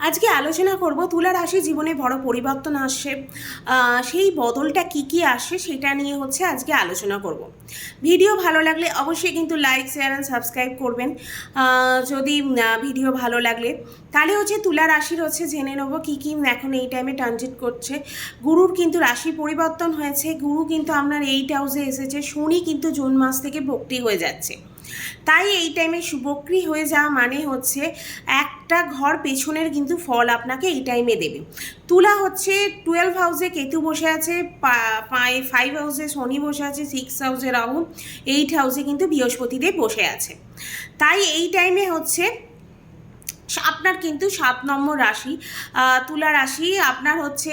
আজকে আলোচনা করব তুলা রাশি জীবনে বড় পরিবর্তন আহ, সেই বদলটা কি কি আসছে সেটা নিয়ে হচ্ছে আজকে আলোচনা করব। ভিডিও ভালো লাগলে অবশ্যই কিন্তু লাইক শেয়ার অ্যান্ড সাবস্ক্রাইব করবেন। যদি ভিডিও ভালো লাগলে। তাহলে হচ্ছে তুলা রাশির হচ্ছে জেনে নেব কী কী এখন এই টাইমে ট্রানজিট করছে। গুরুর কিন্তু রাশি পরিবর্তন হয়েছে। গুরু কিন্তু আপনার এইট হাউসে এসেছে। শনি কিন্তু জুন মাস থেকে ভক্তি হয়ে যাচ্ছে। তাই এই টাইমে শুভক্রি হয়ে যাওয়া মানে হচ্ছে একটা ঘর পেছনের কিন্তু ফল আপনাকে এই টাইমে দেবে। তুলা হচ্ছে টুয়েলভ হাউসে কেতু বসে আছে ফাইভ হাউসে শনি বসে আছে সিক্স হাউসে রাহু এইট হাউসে কিন্তু বৃহস্পতিদেব বসে আছে। তাই এই টাইমে হচ্ছে আপনার কিন্তু সাত নম্বর রাশি তুলা রাশি, আপনার হচ্ছে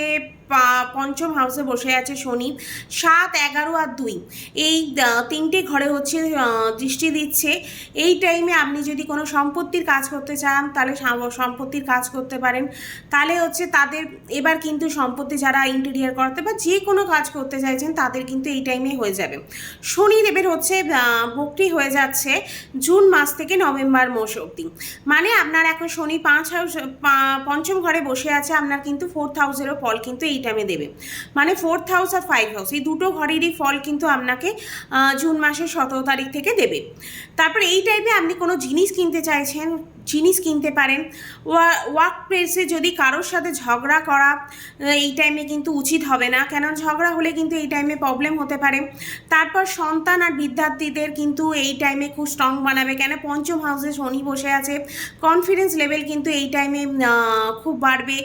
পঞ্চম হাউসে বসে আছে শনি। সাত, এগারো আর দুই। এই তিনটে ঘরে হচ্ছে দৃষ্টি দিচ্ছে। এই টাইমে আপনি যদি কোনো সম্পত্তির কাজ করতে চান, তাহলে সাম- সম্পত্তির কাজ করতে পারেন। তাহলে হচ্ছে তাদের, এবার কিন্তু সম্পত্তি যারা ইন্টেরিয়ার করতে বা যে কোনো কাজ করতে চাইছেন, তাদের কিন্তু এই টাইমে হয়ে যাবে। শনিদেবের হচ্ছে বক্রি হয়ে যাচ্ছে জুন মাস থেকে নভেম্বর মাস অবধি। মানে আপনার এখন শনি পাঁচ হাউস পঞ্চম ঘরে বসে আছে, আপনার কিন্তু ফোর্থ হাউসেরও ফল কিন্তু এই টাইমে দেবে। মানে ফোর্থ হাউস আর ফাইভ হাউস এই দুটো ঘরেরই ফল কিন্তু আপনাকে জুন মাসের সতেরো তারিখ থেকে দেবে। তারপর এই টাইমে আপনি কোনো জিনিস কিনতে চাইছেন, জিনিস কিনতে পারেন ওয়ার্ক প্লেসে যদি কারোর সাথে ঝগড়া করা এই টাইমে কিন্তু উচিত হবে না। কেন? ঝগড়া হলে কিন্তু এই টাইমে প্রবলেম হতে পারে। তারপর সন্তান আর বিদ্যার্থীদের কিন্তু এই টাইমে খুব স্ট্রং বানাবে। কেন? পঞ্চম হাউসে শনি বসে আছে। কনফিডেন্স লেভেল কিন্তু এই টাইমে খুব বাড়বে।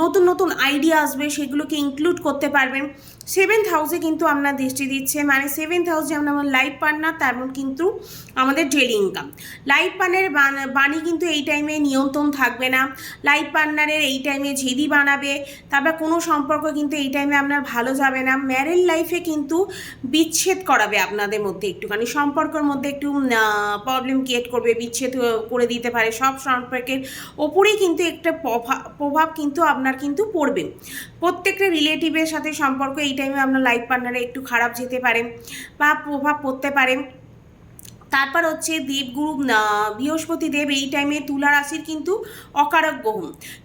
নতুন নতুন আইডিয়া আসবে। সেগুলোকে ইনক্লুড করতে পারবেন। সেভেন্থ হাউসে কিন্তু আপনার দৃষ্টি দিচ্ছে মানে সেভেন্থ হাউস যেমন আমার লাইফ পার্টনার তেমন কিন্তু আমাদের ডেলি ইনকাম লাইফ পার্টনারের বাণী কিন্তু এই টাইমে নিয়ন্ত্রণ থাকবে না। লাইফ পার্টনারের এই টাইমে ঝেদি বানাবে, তারপর কোনো সম্পর্ক কিন্তু এই টাইমে আপনার ভালো যাবে না। ম্যারেড লাইফে কিন্তু বিচ্ছেদ করাবে আপনাদের মধ্যে একটুখানি। সম্পর্কের মধ্যে একটু প্রবলেম ক্রিয়েট করবে, বিচ্ছেদ করে দিতে পারে। সব সম্পর্কের ওপরেই কিন্তু একটা প্রভা- প্রভাব কিন্তু আপনার কিন্তু পড়বে। প্রত্যেকটা রিলেটিভের সাথে সম্পর্ক এই টাইমে আপনার লাইফ পার্টনারে একটু খারাপ যেতে পারেন বা প্রভাব পড়তে পারে। তারপর হচ্ছে দেবগুরু বৃহস্পতি দেব এই টাইমে তুলা রাশির কিন্তু অকারক গ্রহ।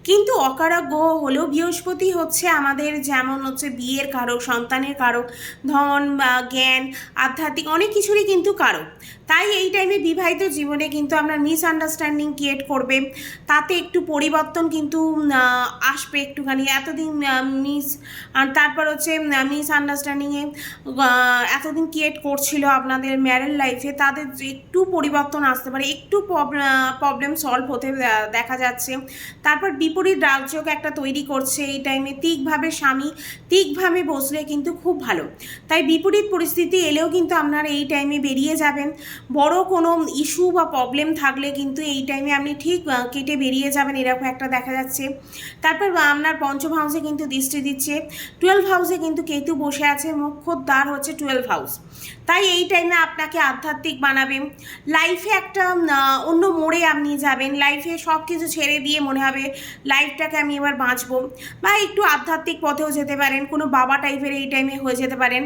কিন্তু অকারক গ্রহ হলেও বৃহস্পতি হচ্ছে আমাদের যেমন হচ্ছে বিয়ের কারক, সন্তানের কারক, ধন বা জ্ঞান, আধ্যাত্মিক অনেক কিছুরই কিন্তু কারক। তাই এই টাইমে বিবাহিত জীবনে কিন্তু আপনার মিসআন্ডারস্ট্যান্ডিং ক্রিয়েট করবে। তাতে একটু পরিবর্তন কিন্তু আসবে একটুখানি। এতদিন মিস আর তারপর হচ্ছে মিসআন্ডারস্ট্যান্ডিংয়ে এতদিন ক্রিয়েট করছিল আপনাদের ম্যারেড লাইফে তাদের একটু পরিবর্তন আসতে পারে, একটু প্রবলেম সলভ হতে দেখা যাচ্ছে। তারপর বিপরীত রাজযোগ একটা তৈরি করছে এই টাইমে তিকভাবে স্বামী, তিকভাবে বসলে কিন্তু খুব ভালো। তাই বিপরীত পরিস্থিতি এলেও কিন্তু আপনার এই টাইমে বেরিয়ে যাবেন। বড় কোনো ইস্যু বা প্রবলেম থাকলে কিন্তু এই টাইমে আপনি ঠিক কেটে বেরিয়ে যাবেন, এরকম একটা দেখা যাচ্ছে। তারপর আপনার পঞ্চম হাউসে কিন্তু দৃষ্টি দিচ্ছে। টুয়েলভ হাউসে কিন্তু কেতু বসে আছে মুখ্য দ্বার হচ্ছে টুয়েলভ হাউস তাই এই টাইমে আপনাকে আধ্যাত্মিক বানাবে। লাইফে একটা অন্য মোড়ে আপনি যাবেন। লাইফে সব কিছু ছেড়ে দিয়ে মনে হবে লাইফটাকে আমি এবার বাঁচবো। বা একটু আধ্যাত্মিক পথেও যেতে পারেন, কোনো বাবা টাইপের এই টাইমে হয়ে যেতে পারেন।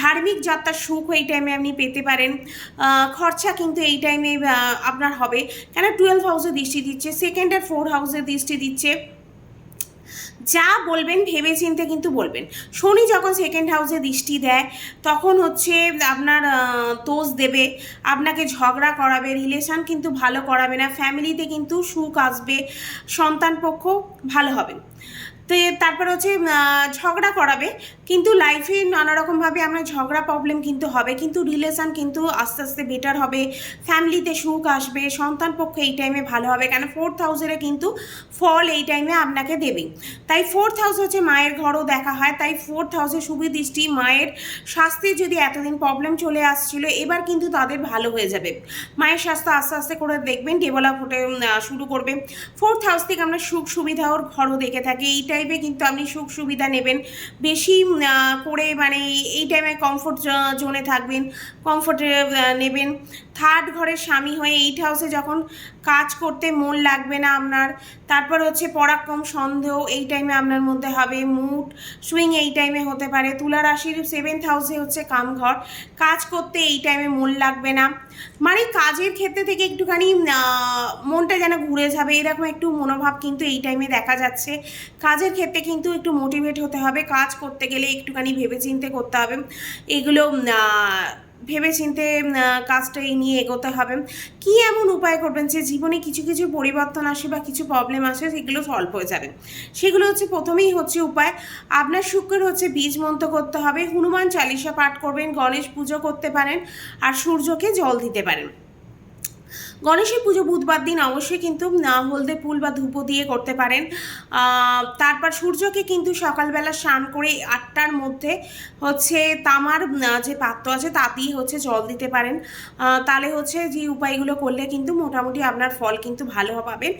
ধার্মিক যাত্রার সুখ এই টাইমে আপনি পেতে পারেন। খরচা কিন্তু এই টাইমে আপনার হবে। কেন? টুয়েলভ হাউসে দৃষ্টি দিচ্ছে সেকেন্ড আর ফোর হাউসে দৃষ্টি দিচ্ছে। যা বলবেন ভেবে চিনতে কিন্তু বলবেন। শনি যখন সেকেন্ড হাউসে দৃষ্টি দেয়, তখন হচ্ছে আপনার দোষ দেবে, আপনাকে ঝগড়া করাবে রিলেশান কিন্তু ভালো করাবে না ফ্যামিলিতে কিন্তু সুখ আসবে, সন্তান পক্ষ ভালো হবে। তো, তারপর হচ্ছে ঝগড়া করাবে, কিন্তু লাইফে নানা রকমভাবে ঝগড়া প্রবলেম কিন্তু হবে, কিন্তু রিলেশন কিন্তু আস্তে আস্তে বেটার হবে ফ্যামিলিতে সুখ আসবে, সন্তান পক্ষে এই টাইমে ভালো হবে, কেন ফোর্থ হাউসের কিন্তু ফল এই টাইমে আপনাকে দেবে তাই ফোর্থ হাউস হচ্ছে মায়ের ঘরও দেখা হয়, তাই ফোর্থ হাউসে সুবিদৃষ্টি মায়ের স্বাস্থ্যে যদি এতদিন প্রবলেম চলে আসছিল, এবার কিন্তু তাদের ভালো হয়ে যাবে। মায়ের স্বাস্থ্য আস্তে আস্তে করে দেখবেন ডেভেলপ হতে শুরু করবে ফোর্থ হাউস থেকে আমরা সুখ সুবিধা ওর ঘরও দেখে থাকি। এই টাইপে কিন্তু আপনি সুখ সুবিধা নেবেন। বেশি করে মানে এই টাইমে কমফোর্ট জোনে থাকবেন কমফোর্টে নেবেন। থার্ড ঘরের স্বামী হয়ে এইট হাউসে যখন কাজ করতে মন লাগবে না আপনার, তারপর হচ্ছে পরাক্রম সন্দেহ, এই টাইমে আপনার মধ্যে হবে মুড সুইং এই টাইমে হতে পারে। তুলা রাশির সেভেন্থ হাউসে হচ্ছে কামঘর। কাজ করতে এই টাইমে মন লাগবে না। মানে কাজের ক্ষেত্রে থেকে একটুখানি মনটা যেন ঘুরে যাবে। এরকম একটু মনোভাব কিন্তু এই টাইমে দেখা যাচ্ছে। কাজের ক্ষেত্রে কিন্তু একটু মোটিভেট হতে হবে। কাজ করতে গেলে একটুখানি ভেবেচিন্তে করতে হবে। এগুলো আহ, ভেবেচিন্তে কাজটা এই নিয়ে এগোতে হবে। কি এমন উপায় করবেন যে জীবনে কিছু কিছু পরিবর্তন আসে বা কিছু প্রবলেম আসে সেগুলো সলভ হয়ে যাবে? সেগুলো হচ্ছে প্রথমেই হচ্ছে উপায়। আপনার শুক্রের হচ্ছে বীজ মন্ত্র করতে হবে হনুমান চালিশা পাঠ করবেন গণেশ পুজো করতে পারেন আর সূর্যকে জল দিতে পারেন। গণেশের পুজো বুধবার দিন অবশ্যই কিন্তু হলদে ফুল বা ধূপো দিয়ে করতে পারেন। তারপর সূর্যকে কিন্তু সকালবেলা স্নান করে আটটার মধ্যে হচ্ছে তামার যে পাত্র আছে তা দিয়ে হচ্ছে জল দিতে পারেন। তাহলে হচ্ছে যে উপায়গুলো করলে কিন্তু মোটামুটি আপনার ফল কিন্তু ভালো পাবেন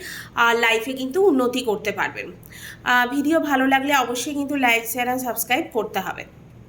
আর লাইফে কিন্তু উন্নতি করতে পারবেন। ভিডিও ভালো লাগলে অবশ্যই কিন্তু লাইক শেয়ার আর সাবস্ক্রাইব করতে হবে।